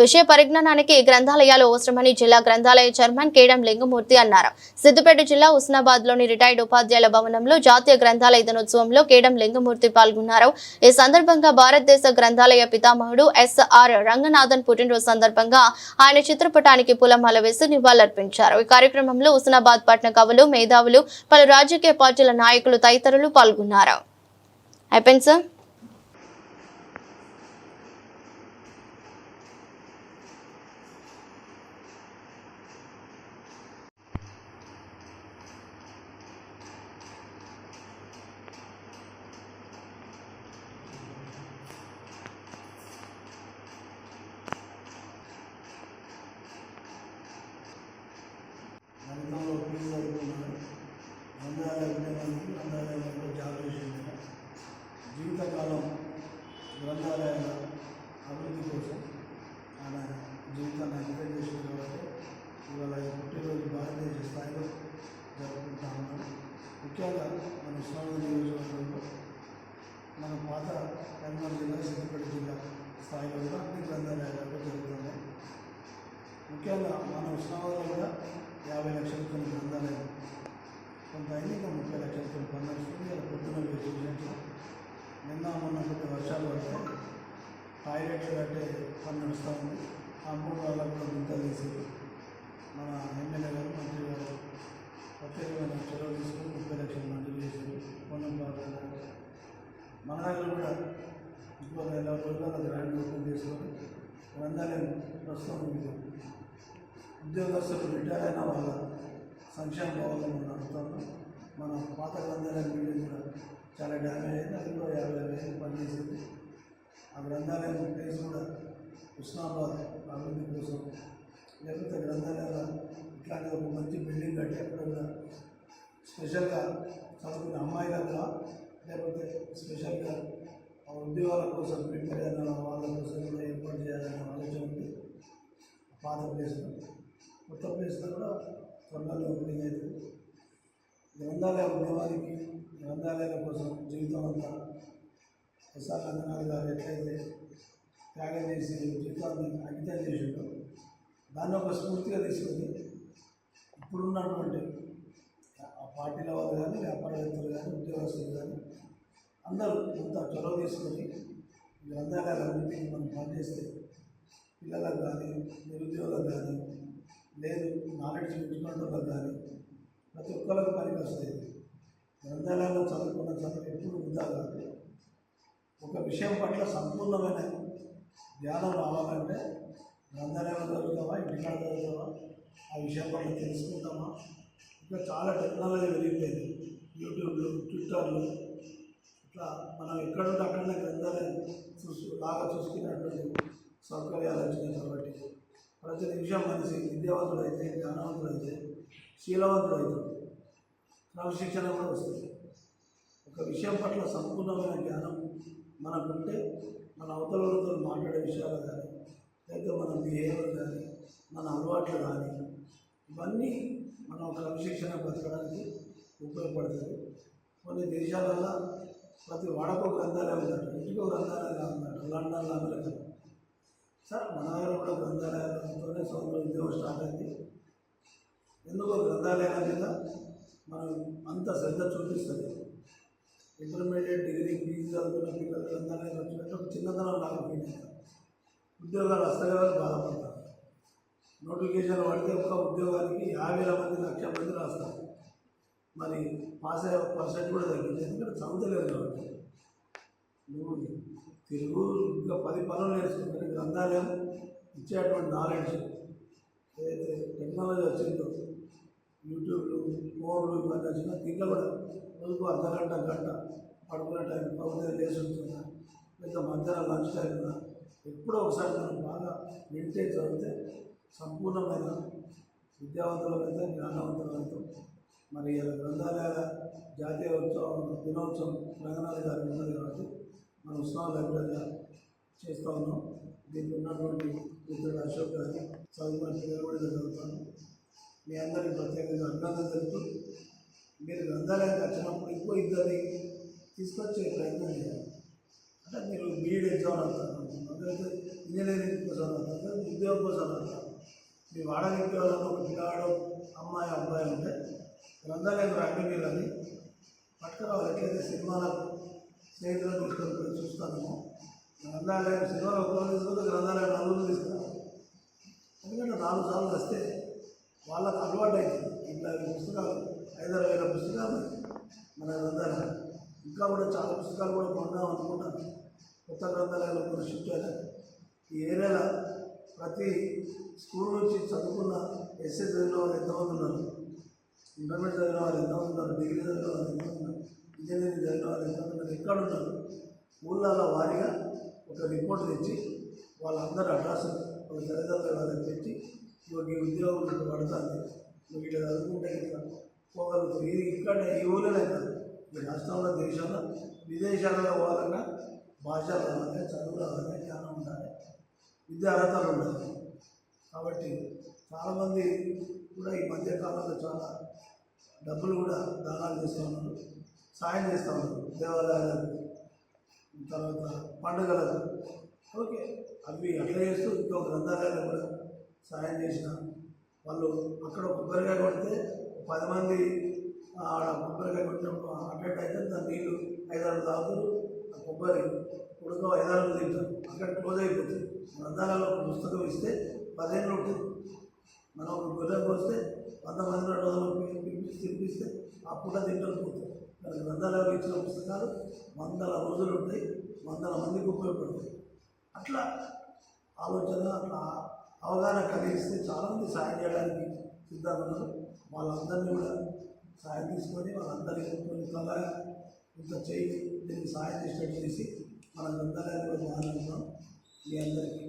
విషయ పరిజ్ఞానానికి గ్రంథాలయాలు అవసరమని జిల్లా గ్రంథాలయ చైర్మన్ కేడం లింగమూర్తి అన్నారు. సిద్దిపేట జిల్లా హుస్నాబాద్లోని రిటైర్డ్ ఉపాధ్యాయుల భవనంలో జాతీయ గ్రంథాలయ దినోత్సవంలో కేడం లింగమూర్తి పాల్గొన్నారు. ఈ సందర్భంగా భారతదేశ గ్రంథాలయ పితామహుడు ఎస్ఆర్ రంగనాథన్ పుట్టినరోజు సందర్భంగా ఆయన చిత్రపటానికి పూలమాల వేసి నివాళులర్పించారు. ఈ కార్యక్రమంలో హుస్నాబాద్ పట్న కవులు మేధావులు పలు రాజకీయ పార్టీల నాయకులు తదితరులు పాల్గొన్నారు. అయిపోయింది సార్ గ్రంథాలయాల అభివృద్ధి కోసం ఆయన జీవితాన్ని అంకితం చేసింది కాబట్టి ఇవాళ ఈ పుట్టినరోజు భారతదేశ స్థాయిలో జరుపుకుంటా ఉన్నాం. ముఖ్యంగా మన ఉస్మానియా నియోజకవర్గంలో మన పాత కరీంనగర్ జిల్లా సిద్దిపేట జిల్లా స్థాయిలో కూడా అన్ని గ్రంథాలయాలు జరుగుతున్నాయి ముఖ్యంగా మన ఉష్ణావరణ కూడా యాభై లక్షల కొన్ని గ్రంథాలయం కొంత అయింది ఇంకా ముప్పై లక్షల కొన్ని పన్నెండు ఇలా పొద్దున మీరు చూసినట్లు నిన్న మొన్న కొద్ది వర్షాలు పడతాయి టాయిలెట్స్ కట్టే పని నడుస్తూ ఉంది కాంపౌండ్ వాళ్ళకు కూడా గుంతలు తీసి మన ఎమ్మెల్యే గారు మంత్రి గారు ప్రత్యేకమైన చొరవ తీసుకొని ముప్పై లక్షలు మంజూరు చేశారు పొన్నం బాబు మన దగ్గర కూడా ఇంకో నెల రోజుల్లో గ్రాండ్ ఓపెన్ చేసుకొని గ్రంథాలయం ప్రస్తుతం ఉద్యోగస్తులు రిటైర్ అయిన వాళ్ళ సంక్షేమ భవనం నడుపుతాము మన పాత గ్రంథాలయం బిల్డింగ్ కూడా చాలా డ్యామేజ్ అయింది. అది కూడా యాభై వేలు పనిచేసింది. ఆ గ్రంథాలయం ప్లేస్ కూడా ఉస్నాబాద్ అభివృద్ధి కోసం. లేకపోతే గ్రంథాలయాల ఇట్లాంటి ఒక మంచి బిల్డింగ్ కట్టి అక్కడ కూడా స్పెషల్గా చదువుకున్న అమ్మాయిలకు లేకపోతే స్పెషల్గా ఉద్యోగాల కోసం ప్రిపేర్ అయిన వాళ్ళ కోసం కూడా ఏర్పాటు చేయాలనే ఆలోచన పాత ప్లేస్లో కొత్త ప్లేస్లో కూడా త్వరలో ఓపెనింగ్ అవుతుంది గ్రంథాలయ ఉద్యమానికి గ్రంథాలయాల కోసం జీవితం అంతా ఎస్ఆర్ రంగనాథ్ గారు ఎట్లయితే త్యాగం చేసి జీవితాన్ని అంకితం చేసిండో దాన్ని ఒక స్ఫూర్తిగా తీసుకొని ఇప్పుడున్నటువంటి ఆ పార్టీల వాళ్ళు కానీ వ్యాపారవేత్తలు కానీ ఉద్యోగస్తులు కానీ అందరూ అంత చొరవ తీసుకొని గ్రంథాలయాల అభివృద్ధికి మనం పనిచేస్తే పిల్లలకు కానీ నిరుద్యోగులకు కానీ లేదు నాలెడ్జ్ పెంచుకున్న కానీ ప్రతి ఒక్కరికి పనికి వస్తాయి. గ్రంథాలయాల్లో చదువుకున్న చదువు ఎప్పుడు ఉండాలి కాదు. ఒక విషయం పట్ల సంపూర్ణమైన జ్ఞానం రావాలంటే గ్రంథాలయంలో చదువుతామా ఇంటికాడ చదువుతామా ఆ విషయం పట్ల తెలుసుకుంటామా? ఇంకా చాలా టెక్నాలజీ పెరిగిపోయింది. యూట్యూబ్లు ట్విట్టర్లు ఇట్లా మనం ఎక్కడుంటే అక్కడనే గ్రంథాలయం చూసు బాగా చూసుకునేటువంటి సౌకర్యాలు వచ్చినాయి కాబట్టి. ప్రతి నిమిషం మనిషి విద్యావంతుడైతే జ్ఞానవంతుడైతే శీలవంతుడైతే క్రమశిక్షణ కూడా వస్తుంది. ఒక విషయం పట్ల సంపూర్ణమైన జ్ఞానం మనకుంటే మన అవతలతో మాట్లాడే విషయాలు కానీ లేకపోతే మన బిహేవియర్ కానీ మన అలవాట్లు కానీ ఇవన్నీ మనం క్రమశిక్షణ బతకడానికి ఉపయోగపడుతుంది కొన్ని దేశాలలో ప్రతి వాడకో గ్రంథాలయం ఉందట ఇంటికో గ్రంథాలయం ఉందట లండన్లో అమెరికా సార్ మన దగ్గర కూడా గ్రంథాలయాలతోనే సొంత ఉద్యోగం స్టార్ట్ అయింది. ఎందుకో గ్రంథాలయాల మీద మనం అంత శ్రద్ధ చూపిస్తుంది ఇంటర్మీడియట్ డిగ్రీ పీజీ చదువుకున్న పిల్లలు గ్రంథాలయం వచ్చినట్టు చిన్నతనం లాగా ఉద్యోగాలు వస్తాయని బాధపడతారు. నోటిఫికేషన్ పడితే ఒక్క ఉద్యోగానికి యాభై వేల మంది లక్ష మంది రాస్తారు. మరి పాస్ అయ్యే పర్సెంట్ కూడా తగ్గింది. ఎందుకంటే చదువుతలేదు కాబట్టి. నువ్వు తెలుగు ఇంకా పది పనులు నేర్చుకుంటే గ్రంథాలయం ఇచ్చేటువంటి నాలెడ్జ్ ఏదైతే టెక్నాలజీ వచ్చిందో యూట్యూబ్లు ఫోన్లు ఇవన్నీ వచ్చినా దీంట్లో కూడా రోజుకు అర్ధ గంట గంట పడుకునే టైం పడుకునే లేచి ఉంటుందా లేదా మధ్యాహ్నం లంచ్ టైం ఎప్పుడో ఒకసారి మనం బాగా మెడిటేట్ చదివితే సంపూర్ణమైన విద్యావంతులమైతే జ్ఞానవంతులమైతే మరి ఇలా గ్రంథాలయాల జాతీయ ఉత్సవం దినోత్సవం రంగనాథ్ గారి ఉన్నది కాబట్టి మన ఉత్సవాలు లైబ్రరీగా చేస్తూ ఉన్నాం. దీనికి ఉన్నటువంటి మిత్రుడు అశోక్ గారి చదువుకున్న కూడా చదువుతాను మీ అందరికీ ప్రత్యేకంగా అభినందన తెలుపుతూ మీరు గ్రంథాలయానికి వచ్చినప్పుడు ఇంకో ఇద్దరిని తీసుకొచ్చే ప్రయత్నం చేయాలి. అంటే మీరు బీఈడ్ ఎగ్జామ్ రాస్తారు అదైతే ఇంజనీరింగ్ కోసం రాస్తారు ఉద్యోగం కోసం రాస్తారు. మీ వాడగలిగే వాళ్ళని ఒక అమ్మాయి అబ్బాయి ఉంటే గ్రంథాలయం రండి మీరు అని పట్టుకురావాలి. ఎట్లయితే సినిమాలకు స్నేహితులను తీసుకొని చూస్తాము. గ్రంథాలయం సినిమాలు ఒకరు తీసుకుంటే గ్రంథాలయం నలుగురు తీసుకురావాలి. ఎందుకంటే నాలుగు సార్లు వస్తే వాళ్ళకు అలవాటు అవుతుంది ఇట్లా పుస్తకాలు ఐదారు వేల పుస్తకాలు మన గ్రంథాలయం. ఇంకా కూడా చాలా పుస్తకాలు కూడా కొందాం అనుకుంటాను. కొత్త గ్రంథాలయాలు కూడా షిఫ్ట్ అయినాయి ఈ ఏరియాలో ప్రతి స్కూల్ నుంచి చదువుకున్న ఎస్ఏ చదివిన వాళ్ళు ఎంతమంది ఉన్నారు? ఇంటర్మీడియట్ చదివిన వాళ్ళు ఎంతమంది ఉన్నారు? డిగ్రీ చదివిన వాళ్ళు ఎంతమంది ఉన్నారు? ఇంజనీరింగ్ చదివిన ఎక్కడ ఉన్నారు? ఊళ్ళలో వారిగా ఒక రిపోర్ట్ తెచ్చి వాళ్ళందరూ అడ్రస్ వాళ్ళ తల్లిదండ్రులు వాళ్ళకి పెట్టి నువ్వు ఈ ఉద్యోగం నీకు పడుతుంది నువ్వు ఇట్లా చదువుకుంటే ఇట్లా పోగలుగుతావు. ఇది ఇక్కడ ఈ ఊళ్ళోనే కాదు. ఈ రాష్ట్రంలో దేశంలో విదేశాలలో పోవాలన్నా భాష రావాలి చదువు రావాలి జ్ఞానం ఉండాలి. విద్యా అర్హతలు ఉండాలి. కాబట్టి చాలామంది కూడా ఈ మధ్యకాలంలో చాలా డబ్బులు కూడా దానాలు చేస్తూ ఉన్నారు. సాయం చేస్తూ ఉన్నారు దేవాలయాలకు. తర్వాత పండుగలకు. ఓకే. అవి అట్లా చేస్తూ ఇంకో గ్రంథాలయాలు కూడా సాయం చేసిన వాళ్ళు అక్కడ కొబ్బరికాయ కొడితే పది మంది ఆడ కొబ్బరికాయ కొట్టినప్పుడు అటెండ్ అయితే దాని నీళ్ళు ఐదారు తాగుతారు. ఆ కొబ్బరి ఉడక ఐదారు తింటారు. అక్కడ క్లోజ్ అయిపోతుంది. గ్రంథాలలో ఒక పుస్తకం ఇస్తే పదిహేను ఉంటుంది మనం ఒక గొర్రె వస్తే వంద మంది రెండు వందల పిలిపించి తినిపిస్తే ఆ పూట తింటారు పోతారు కానీ ఇచ్చిన పుస్తకాలు వందల రోజులు ఉంటాయి వందల మందికి ఉపయోగపడతాయి. అట్లా ఆలోచన అట్లా అవగాహన కలిగిస్తే చాలామంది సాయం చేయడానికి సిద్ధపడరు వాళ్ళందరినీ కూడా సాయం తీసుకొని వాళ్ళందరికీ కొన్ని తల ఇంత చేయి దీన్ని సాయం చేసినట్టు చేసి మన గ్రంథాలయాలు కూడా బాగానే మీ అందరికీ.